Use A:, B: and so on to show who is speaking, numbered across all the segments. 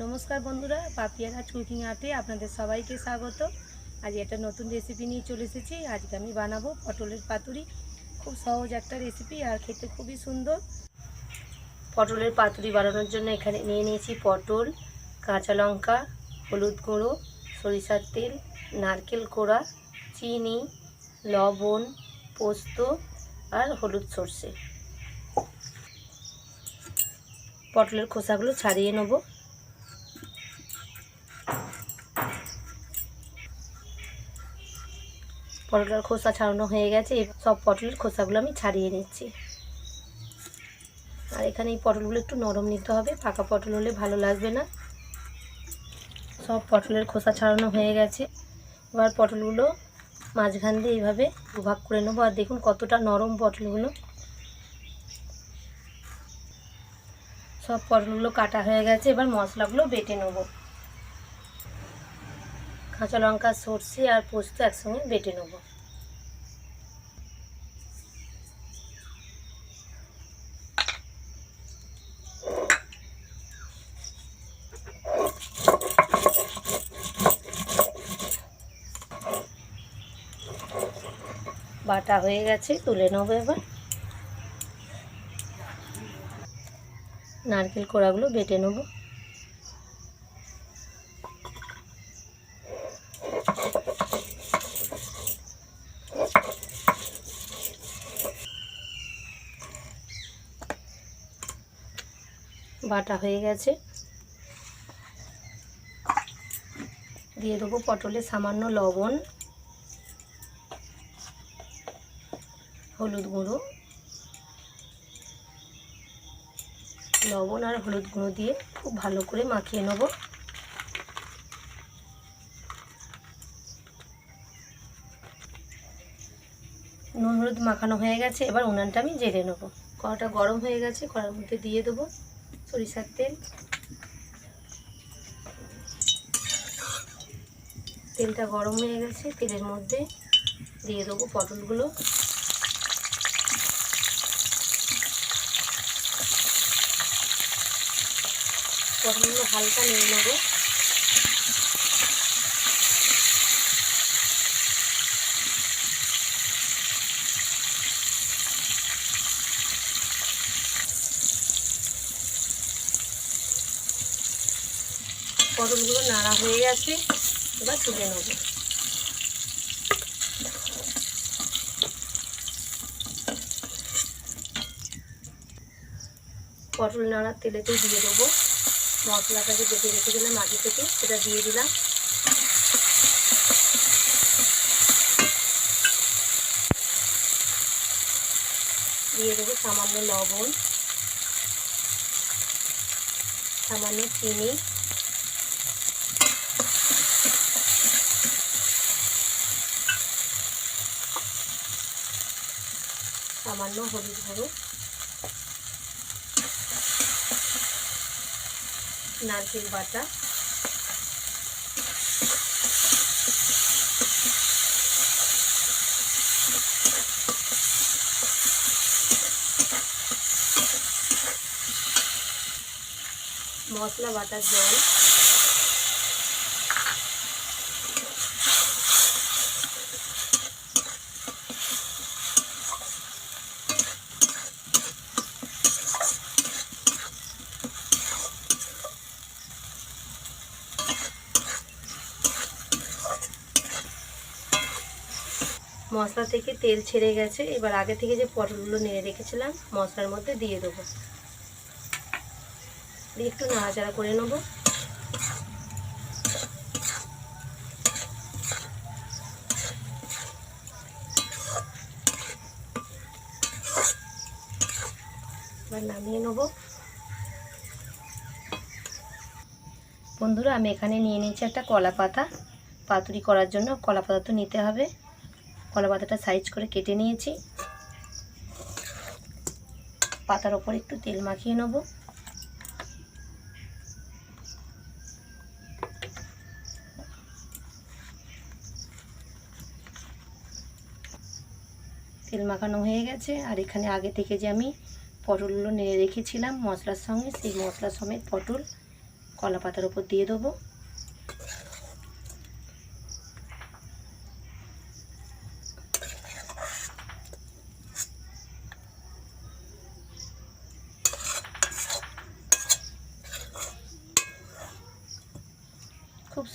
A: নমস্কার বন্ধুরা, পাপিয়াঘাট কুকিং আর্টে আপনাদের সবাইকে স্বাগত। আজ একটা নতুন রেসিপি নিয়ে চলে এসেছি। আজকে আমি বানাবো পটলের পাতুরি। খুব সহজ একটা রেসিপি আর খেতে খুবই সুন্দর। পটলের পাতুরি বানানোর জন্য এখানে নিয়ে নিয়েছি পটল, কাঁচা লঙ্কা, হলুদ গুঁড়ো, সরিষার তেল, নারকেল কোড়া, চিনি, লবণ, পোস্ত আর হলুদ সর্ষে। পটলের খোসাগুলো ছাড়িয়ে নেব। পটলের খোসা ছাড়ানো হয়ে গেছে। সব পটলের খোসাগুলো আমি ছাড়িয়ে নিচ্ছি। আর এখানে এই পটলগুলো একটু নরম নিতে হবে। পাকা পটল হলে ভালো লাগবে না। সব পটলের খোসা ছাড়ানো হয়ে গেছে। এবার পটলগুলো মাঝখান দিয়ে এইভাবে দুভাগ করে নেব। আর দেখুন কতটা নরম পটলগুলো। সব পটলগুলো কাটা হয়ে গেছে। এবার মশলাগুলো বেটে নেব। কাঁচা লঙ্কা, সর্ষে আর পোস্ত একসঙ্গে বেটে নেব। বাটা হয়ে গেছে, তুলে নেব এবার। নারকেল কোড়াগুলো বেটে নেব। বাটা হয়ে গেছে। দিয়ে দেবো পটলে সামান্য লবণ, হলুদ গুঁড়ো। লবণ আর হলুদ গুঁড়ো দিয়ে খুব ভালো করে মাখিয়ে নেব। নুন হলুদ মাখানো হয়ে গেছে, এবার উনানটা আমি জেলে নেব। কড়াটা গরম হয়ে গেছে, কড়ার মধ্যে দিয়ে দেবো। সরিষার তেল। তেলটা গরম হয়ে গেছে, তেলের মধ্যে দিয়ে দেবো পটলগুলো। পটলগুলো হালকা নিয়ে নেব। পটলগুলো নাড়া হয়ে গেছে, এবার তুলে নেব। পটল নাড়ার তেলেতেই দিয়ে দেবো। মশলাটাকে বেটে রেখেছিলাম আগে থেকে, সেটা দিয়ে দিলাম। দিয়ে দেবো সামান্য লবণ, সামান্য চিনি। সামান্য হলুদ গুঁড়ো। নারকেল বাটা। মশলা বাটার জল। মশলা থেকে তেল ছেড়ে গেছে। এবার আগে থেকে যে পটলগুলো নেড়ে রেখেছিলাম, মশলার মধ্যে দিয়ে দেবো। দিয়ে একটু নাড়াচাড়া করে নেব। এবার নামিয়ে নেব। বন্ধুরা, আমি এখানে নিয়ে নিয়েছি একটা কলা পাতা পাতুরি করার জন্য কলা পাতা তো নিতে হবে। কলা পাতাটা সাইজ করে কেটে নিয়েছি। পাতার ওপর একটু তেল মাখিয়ে নেব। তেল মাখানো হয়ে গেছে, আর এখানে আগে থেকে যে আমি পটলগুলো নেড়ে রেখেছিলাম মশলার সঙ্গে, সেই মশলা সমেত পটল কলা পাতার উপর দিয়ে দেবো।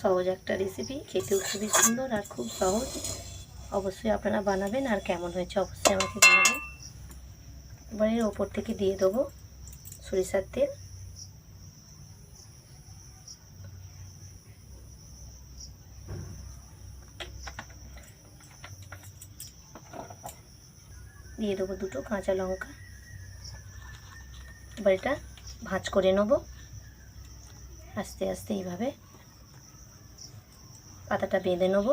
A: সহজ একটা রেসিপি খেতেও খুবই সুন্দর আর খুব সহজ। অবশ্যই আপনারা বানাবেন আর কেমন হয়েছে অবশ্যই আমাকে জানাবেন। এবার এর ওপর থেকে দিয়ে দেবো সরিষার তেল। দিয়ে দেবো দুটো কাঁচা লঙ্কা। এবার এটা ভাঁজ করে নেব। আস্তে আস্তে এইভাবে। পাতাটা বেঁধে নেব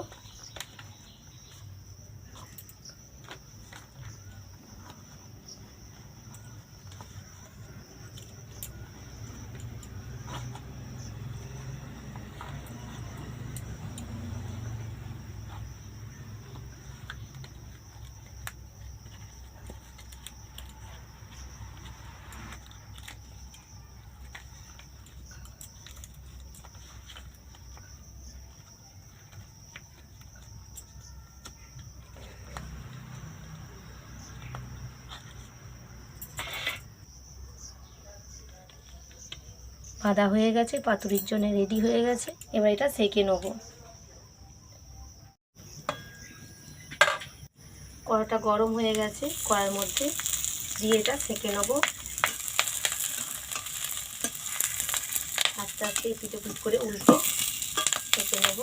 A: বাঁধা হয়ে গেছে, পাতুরির জন্য রেডি হয়ে গেছে। এবার এটা সেকে নেব। কড়াটা গরম হয়ে গেছে কড়ার মধ্যে দিয়ে এটা সেকে নেব। আস্তে আস্তে পিঠে পিঠ করে উল্টে সেকে নেব।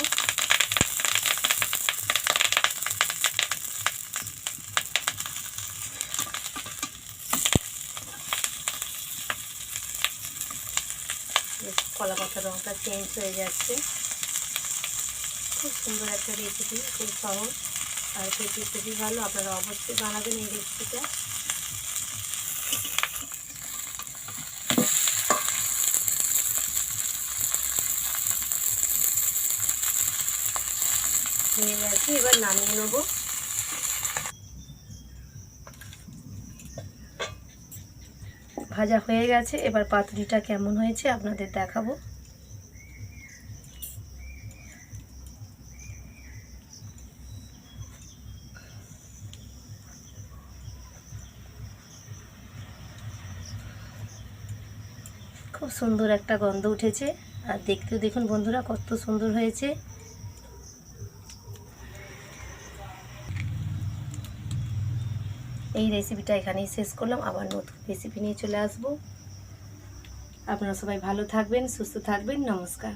A: কলা পাতার রঙটা চেঞ্জ হয়ে যাচ্ছে। খুব সুন্দর একটা রেসিপি খুব সহজ। আর খেতে খুবই ভালো, আপনারা অবশ্যই বানাবেন এই রেসিপিটা হয়ে গেছে, এবার নামিয়ে নেব। ভাজা হয়ে গেছে। এবার পাতুরিটা কেমন হয়েছে আপনাদের দেখাবো। খুব সুন্দর একটা গন্ধ উঠেছে। আর দেখতেও দেখুন বন্ধুরা, কত সুন্দর হয়েছে। এই রেসিপিটা এখানেই শেষ করলাম। আবার নতুন রেসিপি নিয়ে চলে আসব। আপনারা সবাই ভালো থাকবেন, সুস্থ থাকবেন। নমস্কার।